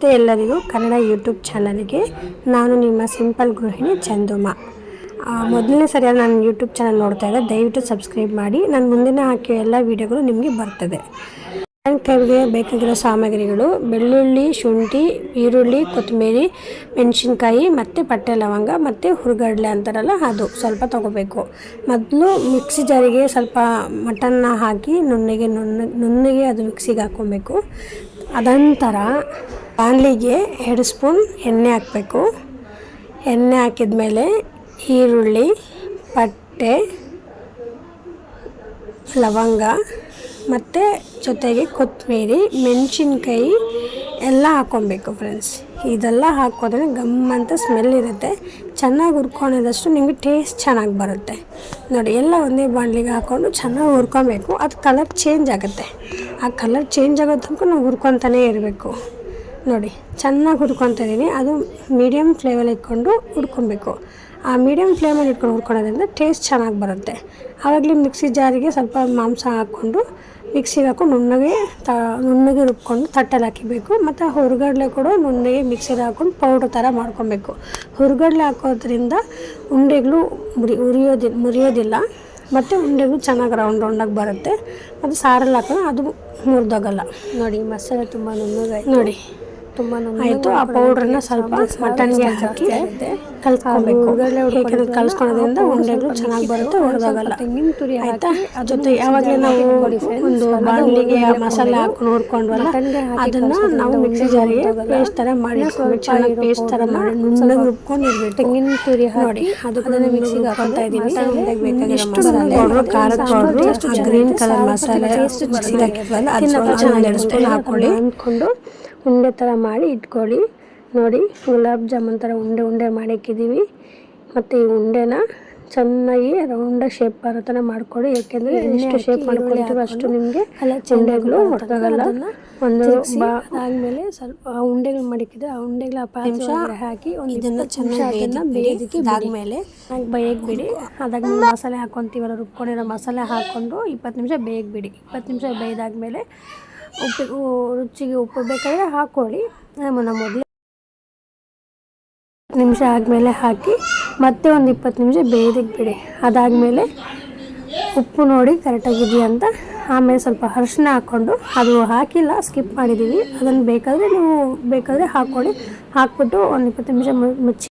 ನಮಸ್ತೆ ಎಲ್ಲರಿಗೂ ಕನ್ನಡ ಯೂಟ್ಯೂಬ್ ಚಾನಲ್ಗೆ. ನಾನು ನಿಮ್ಮ ಸಿಂಪಲ್ ಗೃಹಿಣಿ ಚಂದುಮ. ಮೊದಲನೇ ಸರಿಯಾಗಿ ನಾನು ಯೂಟ್ಯೂಬ್ ಚಾನಲ್ ನೋಡ್ತಾ ಇದ್ದೆ ದಯವಿಟ್ಟು ಸಬ್ಸ್ಕ್ರೈಬ್ ಮಾಡಿ. ನಾನು ಮುಂದಿನ ಹಾಕಿ ಎಲ್ಲ ವೀಡಿಯೋಗಳು ನಿಮಗೆ ಬರ್ತದೆ. ಕೈಗೆ ಬೇಕಾಗಿರೋ ಸಾಮಗ್ರಿಗಳು ಬೆಳ್ಳುಳ್ಳಿ, ಶುಂಠಿ, ಈರುಳ್ಳಿ, ಕೊತ್ತಂಬರಿ, ಮೆಣಸಿನ್ಕಾಯಿ ಮತ್ತು ಪಟ್ಟೆ ಲವಂಗ ಮತ್ತು ಹುರುಗಡ್ಲೆ ಅಂತಾರಲ್ಲ ಅದು ಸ್ವಲ್ಪ ತಗೋಬೇಕು. ಮೊದಲು ಮಿಕ್ಸಿ ಜಾರಿಗೆ ಸ್ವಲ್ಪ ಮಟನ್ನ ಹಾಕಿ ನುಣ್ಣಗೆ ನುಣ್ಣ ನುಣ್ಣಗೆ ಅದು ಮಿಕ್ಸಿಗೆ ಹಾಕ್ಕೊಬೇಕು. ಅದಂತರ ಬಾಣಲಿಗೆ ಎರಡು ಸ್ಪೂನ್ ಎಣ್ಣೆ ಹಾಕಬೇಕು. ಎಣ್ಣೆ ಹಾಕಿದ ಮೇಲೆ ಈರುಳ್ಳಿ ಪಟ್ಟೆ ಲವಂಗ ಮತ್ತು ಜೊತೆಗೆ ಕೊತ್ತಂಬರಿ, ಮೆಣಸಿನ್ಕಾಯಿ ಎಲ್ಲ ಹಾಕ್ಕೊಬೇಕು ಫ್ರೆಂಡ್ಸ್ ಇದೆಲ್ಲ ಹಾಕೋದ್ರೆ ಗಮ್ ಅಂತ ಸ್ಮೆಲ್ ಇರುತ್ತೆ. ಚೆನ್ನಾಗಿ ಹುರ್ಕೊಂಡಿದ್ದಷ್ಟು ನಿಮಗೆ ಟೇಸ್ಟ್ ಚೆನ್ನಾಗಿ ಬರುತ್ತೆ. ನೋಡಿ, ಎಲ್ಲ ಒಂದೇ ಬಾಣಲಿಗೆ ಹಾಕ್ಕೊಂಡು ಚೆನ್ನಾಗಿ ಹುರ್ಕೊಬೇಕು. ಅದು ಕಲರ್ ಚೇಂಜ್ ಆಗುತ್ತೆ. ಆ ಕಲರ್ ಚೇಂಜ್ ಆಗೋ ತನಕ ನಾವು ಹುರ್ಕೊತಾನೇ ಇರಬೇಕು. ನೋಡಿ, ಚೆನ್ನಾಗಿ ಹುರ್ಕೊತಿದ್ದೀನಿ ಅದು ಮೀಡಿಯಮ್ ಫ್ಲೇಮಲ್ಲಿ ಇಟ್ಕೊಂಡು ಹುರ್ಕೊಬೇಕು. ಆ ಮೀಡಿಯಮ್ ಫ್ಲೇಮಲ್ಲಿ ಇಟ್ಕೊಂಡು ಹುರ್ಕೊಳ್ಳೋದ್ರಿಂದ ಟೇಸ್ಟ್ ಚೆನ್ನಾಗಿ ಬರುತ್ತೆ. ಆವಾಗಲೇ ಮಿಕ್ಸಿ ಜಾರಿಗೆ ಸ್ವಲ್ಪ ಮಾಂಸ ಹಾಕ್ಕೊಂಡು, ಮಿಕ್ಸಿಗೆ ಹಾಕೊಂಡು ನುಣ್ಣಗೆ ತ, ನುಣ್ಣಗೆ ರುಬ್ಕೊಂಡು ತಟ್ಟೆಲಿ ಹಾಕಿಬೇಕು. ಮತ್ತು ಹುರ್ಗಡ್ಲೆ ಕೂಡ ನುಣ್ಣಗೆ ಮಿಕ್ಸಿಗೆ ಹಾಕೊಂಡು ಪೌಡ್ರ್ ಥರ ಮಾಡ್ಕೊಬೇಕು. ಹುರ್ಗಡ್ಲೆ ಹಾಕೋದ್ರಿಂದ ಉಂಡೆಗಳು ಮುರಿ ಉರಿಯೋದಿ, ಮುರಿಯೋದಿಲ್ಲ. ಮತ್ತು ಉಂಡೆಗಳು ಚೆನ್ನಾಗಿ ರೌಂಡ್ ರೌಂಡಾಗಿ ಬರುತ್ತೆ. ಮತ್ತು ಸಾರಲ್ಲಿ ಹಾಕೋಣ, ಅದು ಮುರಿದೋಗಲ್ಲ. ನೋಡಿ ಮಸಾಲೆ ತುಂಬ ನುಣ್ಣಗೆ ನೋಡಿ ಆಯಿತು ಆ ಪೌಡ್ರನ್ನ ಸ್ವಲ್ಪ ಮಟನ್ಗೆ ಹಾಕಿ ಕಲ್ಸ್ಕೊಬೇಕು ಯಾಕಂದ್ರೆ ಕಲ್ಸ್ಕೊಳೋದ್ರಿಂದ ಉಂಡೆಗಳು ಚೆನ್ನಾಗಿ ಬರುತ್ತೆ ಹೊಡೆದಾಗಲ್ಲ ತೆಂಗಿನ ತುರಿ ಆಯ್ತಾ? ಜೊತೆ ಯಾವಾಗಲೇ ನಾವು ಒಂದು ಬಾಣಲಿಗೆ ಮಸಾಲೆ ಹಾಕಿ ನೋಡ್ಕೊಂಡ್ವಲ್ಲ ಅದನ್ನ ನಾವು ಮಿಕ್ಸಿ ಜಾರಿಗೆ ಪೇಸ್ಟ್ ಥರ ಮಾಡಿ ಚೆನ್ನಾಗಿ ಪೇಸ್ಟ್ ಥರ ಮಾಡಿ ನುಣ್ಣಗೆ ರುಬ್ಕೊಂಡಿರ್ಬೇಕು ತೆಂಗಿನ ತುರಿ ನೋಡಿ ಅದು ಅದನ್ನ ಮಿಕ್ಸಿಗೆ ಹಾಕೊಂತ ಇದ್ದೀವಿ ಇಷ್ಟು ಪೌಡ್ರು ಖಾರದ ಪೌಡ್ರು ಗ್ರೀನ್ ಕಲರ್ ಮಸಾಲೆ ಮಿಕ್ಸಿಗೆ ಹಾಕಿದ್ವಲ್ಲ ಅದು ಸ್ವಲ್ಪ ಚೆನ್ನಾಗಿ ಎರಡು ಸ್ಪೂನ್ ಹಾಕೊಳ್ಳಿ ಅಂದ್ಕೊಂಡು ಉಂಡೆ ಥರ ಮಾಡಿ ಇಟ್ಕೊಳ್ಳಿ. ನೋಡಿ ಗುಲಾಬ್ ಜಾಮೂನ್ ಥರ ಉಂಡೆ ಉಂಡೆ ಮಾಡಿಕ್ಕಿದ್ದೀವಿ ಮತ್ತು ಈ ಉಂಡೆನ ಚೆನ್ನಾಗಿ ರೌಂಡ ಶೇಪ್ ಬರೋ ಥರ ಮಾಡ್ಕೊಳ್ಳಿ. ಯಾಕೆಂದರೆ ಎಷ್ಟು ಶೇಪ್ ಮಾಡ್ಕೊಳ್ತೀವಿ ಅಷ್ಟು ನಿಮಗೆ ಉಂಡೆಗಳು ಹೊರದಾಗಲ್ಲ ಒಂದು ಆದಮೇಲೆ ಸ್ವಲ್ಪ ಆ ಉಂಡೆಗಳು ಮಾಡಿಕ್ಕಿದ್ರೆ ಆ ಉಂಡೆಗಳ ನಿಮಿಷ. ಹಾಕಿ ಒಂದು ಇದನ್ನು ಚೆನ್ನಾಗಿ ಅದನ್ನು ಬೇಯೋದಕ್ಕೆ ಆದಮೇಲೆ ಬೇಯಕ್ಕೆ ಬಿಡಿ. ಅದಾದ್ಮೇಲೆ ಮಸಾಲೆ ಹಾಕ್ಕೊಂತೀವಲ್ಲ ರುಬ್ಕೊಂಡಿರೋ ಮಸಾಲೆ ಹಾಕ್ಕೊಂಡು ಇಪ್ಪತ್ತು ನಿಮಿಷ ಬೇಯಕ್ಕೆ ಬಿಡಿ ಇಪ್ಪತ್ತು ನಿಮಿಷ ಬೇಯ್ದಾದ್ಮೇಲೆ ಉಪ್ಪು ರುಚಿಗೆ ಉಪ್ಪು ಬೇಕಾದರೆ ಹಾಕ್ಕೊಳ್ಳಿ ನಮ್ಮ ಇಪ್ಪತ್ತು ನಿಮಿಷ ಆದಮೇಲೆ ಹಾಕಿ, ಮತ್ತೆ ಒಂದು ಇಪ್ಪತ್ತು ನಿಮಿಷ ಬೇಯೋದಕ್ಕೆ ಬಿಡಿ. ಅದಾದಮೇಲೆ ಉಪ್ಪು ನೋಡಿ ಕರೆಕ್ಟಾಗಿದೆಯಾ ಅಂತ. ಆಮೇಲೆ ಸ್ವಲ್ಪ ಅರಿಶಿನ ಹಾಕ್ಕೊಂಡು ಅದು ಹಾಕಿಲ್ಲ, ಸ್ಕಿಪ್ ಮಾಡಿದ್ದೀವಿ ಅದನ್ನು ಬೇಕಾದರೆ ನೀವು ಬೇಕಾದರೆ ಹಾಕ್ಕೊಳ್ಳಿ ಹಾಕ್ಬಿಟ್ಟು ಒಂದು ಇಪ್ಪತ್ತು ನಿಮಿಷ ಮುಚ್ಚಿ